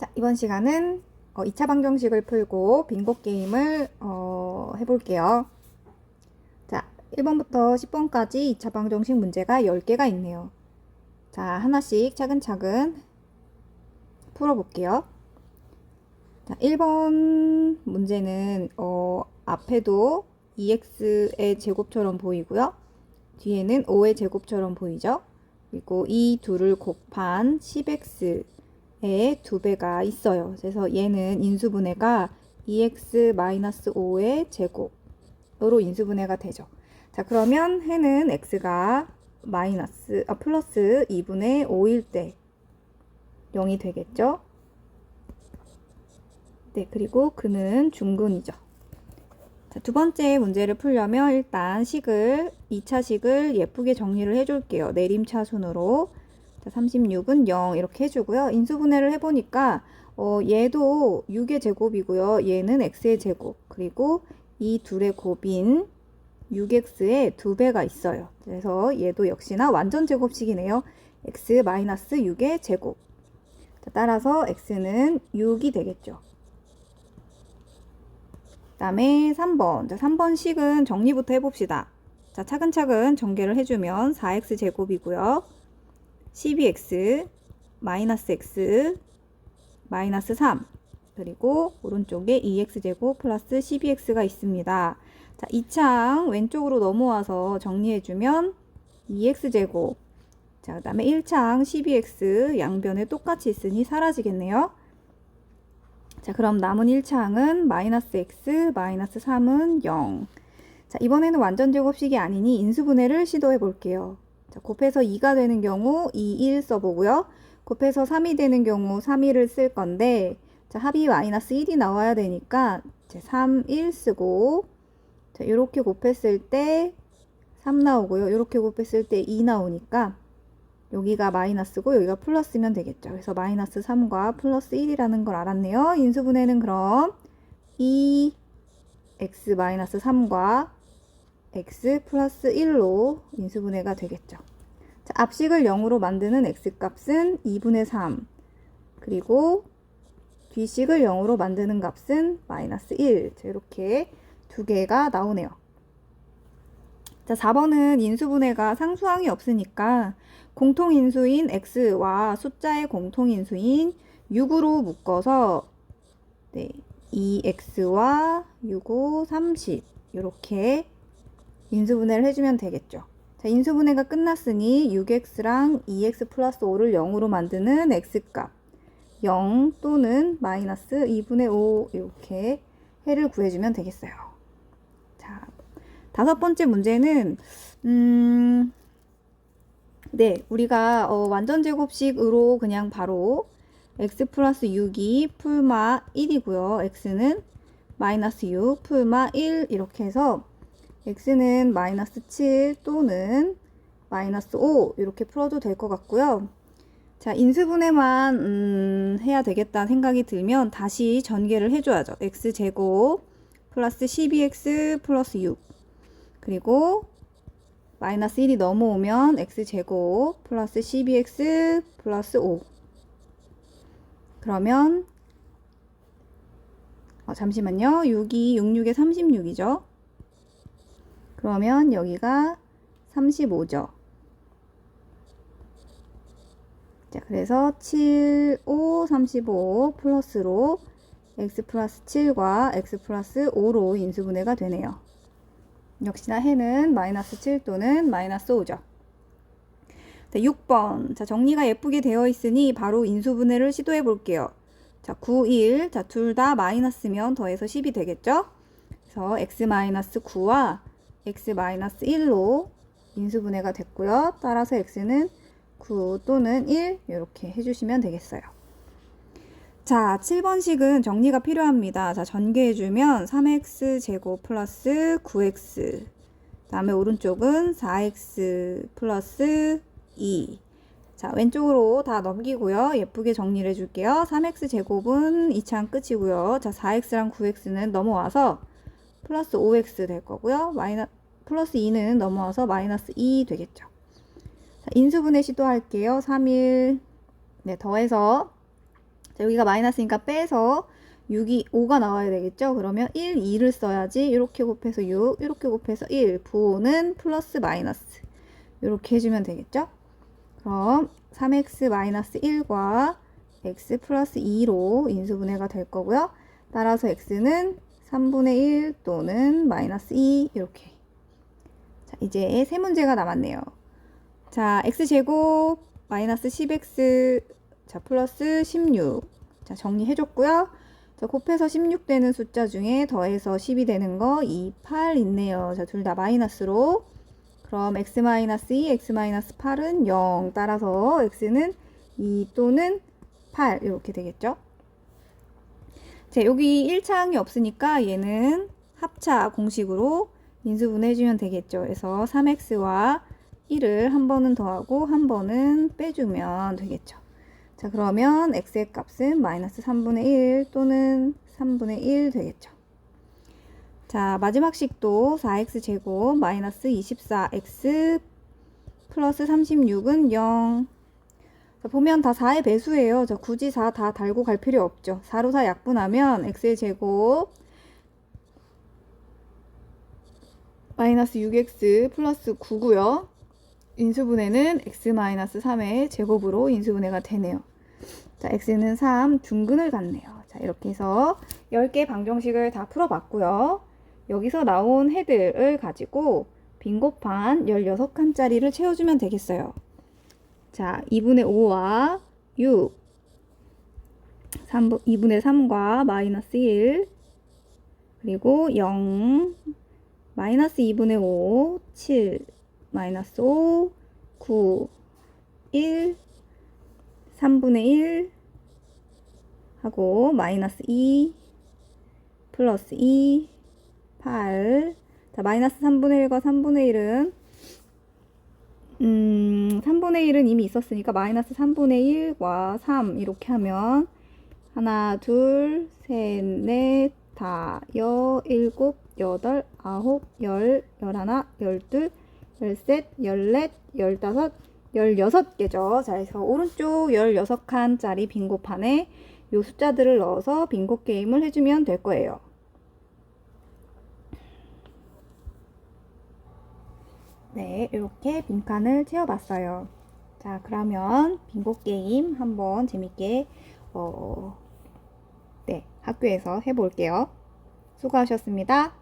자, 이번 시간은 어, 2차 방정식을 풀고 빙고 게임을 어, 해볼게요. 자, 1번부터 10번까지 2차 방정식 문제가 10개가 있네요. 자, 하나씩 차근차근 풀어볼게요. 자, 1번 문제는 어, 앞에도 2x의 제곱처럼 보이고요. 뒤에는 5의 제곱처럼 보이죠. 그리고 이 둘을 곱한 10x 의 두 배가 있어요. 그래서 얘는 인수분해가 2x-5의 제곱으로 인수분해가 되죠. 자, 그러면 해는 x가 마이너스, 아, 플러스 2분의 5일 때 0이 되겠죠? 네, 그리고 그는 중근이죠. 자, 두 번째 문제를 풀려면 일단 식을, 2차 식을 예쁘게 정리를 해줄게요. 내림차순으로. 자, 36은 0 이렇게 해주고요. 인수분해를 해보니까 어, 얘도 6의 제곱이고요. 얘는 x의 제곱. 그리고 이 둘의 곱인 6x의 두 배가 있어요. 그래서 얘도 역시나 완전 제곱식이네요. x 마이너스 6의 제곱. 자, 따라서 x는 6이 되겠죠. 그 다음에 3번. 자, 3번 식은 정리부터 해봅시다. 자, 차근차근 전개를 해주면 4x 제곱이고요. 12x 마이너스 x 마이너스 3 그리고 오른쪽에 2x제곱 플러스 12x가 있습니다. 자, 이 창 왼쪽으로 넘어와서 정리해주면 2x제곱 자, 그 다음에 1창 12x 양변에 똑같이 있으니 사라지겠네요. 자, 그럼 남은 1창은 마이너스 x 마이너스 3은 0. 자, 이번에는 완전 제곱식이 아니니 인수분해를 시도해 볼게요. 자, 곱해서 2가 되는 경우 2, 1 써보고요. 곱해서 3이 되는 경우 3, 1을 쓸 건데 자, 합이 마이너스 1이 나와야 되니까 이제 3, 1 쓰고 자, 이렇게 곱했을 때 3 나오고요. 이렇게 곱했을 때 2 나오니까 여기가 마이너스고 여기가 플러스면 되겠죠. 그래서 마이너스 3과 플러스 1이라는 걸 알았네요. 인수분해는 그럼 2 x 마이너스 3과 x 플러스 1로 인수분해가 되겠죠. 자, 앞식을 0으로 만드는 x값은 2분의 3 그리고 뒤식을 0으로 만드는 값은 마이너스 1 자, 이렇게 두 개가 나오네요. 자, 4번은 인수분해가 상수항이 없으니까 공통인수인 x와 숫자의 공통인수인 6으로 묶어서 네, 2x와 6, 5, 30 이렇게 인수분해를 해주면 되겠죠. 자, 인수분해가 끝났으니 6x랑 2x 플러스 5를 0으로 만드는 x값 0 또는 마이너스 2분의 5 이렇게 해를 구해주면 되겠어요. 자, 다섯 번째 문제는 음, 네, 우리가 어, 완전 제곱식으로 그냥 바로 x 플러스 6이 풀마 1이고요. x는 마이너스 6 풀마 1 이렇게 해서 x는 마이너스 7 또는 마이너스 5 이렇게 풀어도 될 것 같고요. 자, 인수분해만 음, 해야 되겠다 생각이 들면 다시 전개를 해줘야죠. x제곱 플러스 12x 플러스 6 그리고 마이너스 1이 넘어오면 x제곱 플러스 12x 플러스 5 그러면 어, 잠시만요. 6이 66에 36이죠. 그러면 여기가 35죠. 자, 그래서 7, 5, 35 플러스로 x 플러스 7과 x 플러스 5로 인수분해가 되네요. 역시나 해는 마이너스 7 또는 마이너스 5죠. 자, 6번. 자, 정리가 예쁘게 되어 있으니 바로 인수분해를 시도해 볼게요. 자, 9, 1. 자, 둘 다 마이너스면 더해서 10이 되겠죠? 그래서 x 마이너스 9와 x 마이너스 1로 인수분해가 됐고요. 따라서 x는 9 또는 1 이렇게 해주시면 되겠어요. 자, 7번식은 정리가 필요합니다. 자, 전개해주면 3x 제곱 플러스 9x 다음에 오른쪽은 4x 플러스 2 자, 왼쪽으로 다 넘기고요. 예쁘게 정리를 해줄게요. 3x 제곱은 2창 끝이고요. 자, 4x랑 9x는 넘어와서 플러스 5x 될 거고요. 마이너, 플러스 2는 넘어와서 마이너스 2 되겠죠. 자, 인수분해 시도할게요. 3일 네, 더해서 자, 여기가 마이너스니까 빼서 6이 5가 나와야 되겠죠? 그러면 1, 2를 써야지. 이렇게 곱해서 6, 이렇게 곱해서 1. 부호는 플러스 마이너스. 이렇게 해주면 되겠죠? 그럼 3x 마이너스 1과 x 플러스 2로 인수분해가 될 거고요. 따라서 x는 3분의 1 또는 마이너스 2 이렇게. 자, 이제 세 문제가 남았네요. 자, x제곱 마이너스 10x 자, 플러스 16. 자, 정리해줬고요. 자, 곱해서 16 되는 숫자 중에 더해서 10이 되는 거 2, 8 있네요. 자, 둘 다 마이너스로. 그럼 x 마이너스 2, x 마이너스 8은 0. 따라서 x는 2 또는 8 이렇게 되겠죠. 자, 여기 1차항이 없으니까 얘는 합차 공식으로 인수분해해주면 되겠죠. 그래서 3x와 1을 한 번은 더하고 한 번은 빼주면 되겠죠. 자, 그러면 x의 값은 마이너스 3분의 1 또는 3분의 1 되겠죠. 자, 마지막 식도 4x 제곱 마이너스 24x 플러스 36은 0. 자, 보면 다 4의 배수예요. 자, 굳이 4 다 달고 갈 필요 없죠. 4로 4 약분하면 x의 제곱 마이너스 6x 플러스 9고요. 인수분해는 x 마이너스 3의 제곱으로 인수분해가 되네요. 자, x는 3, 둥근을 갖네요. 자, 이렇게 해서 10개 방정식을 다 풀어봤고요. 여기서 나온 해들을 가지고 빈곱한 16칸짜리를 채워주면 되겠어요. 자, 2분의 5와 6, 3, 2분의 3과 마이너스 1, 그리고 0, 마이너스 2분의 5, 7, 마이너스 5, 9, 1, 3분의 1 하고 마이너스 2 플러스 2 8 자, 마이너스 3분의 1과 3분의 1은 음, 3분의 1은 이미 있었으니까 마이너스 3분의 1과 3 이렇게 하면 하나, 둘, 셋, 넷, 다, 여, 일곱, 여덟, 아홉, 열, 열하나, 열둘, 열셋, 열넷, 열다섯, 16개죠. 자, 그래서 오른쪽 16칸짜리 빙고판에 요 숫자들을 넣어서 빙고 게임을 해주면 될 거예요. 네, 이렇게 빈칸을 채워봤어요. 자, 그러면 빙고 게임 한번 재밌게 어, 네, 학교에서 해볼게요. 수고하셨습니다.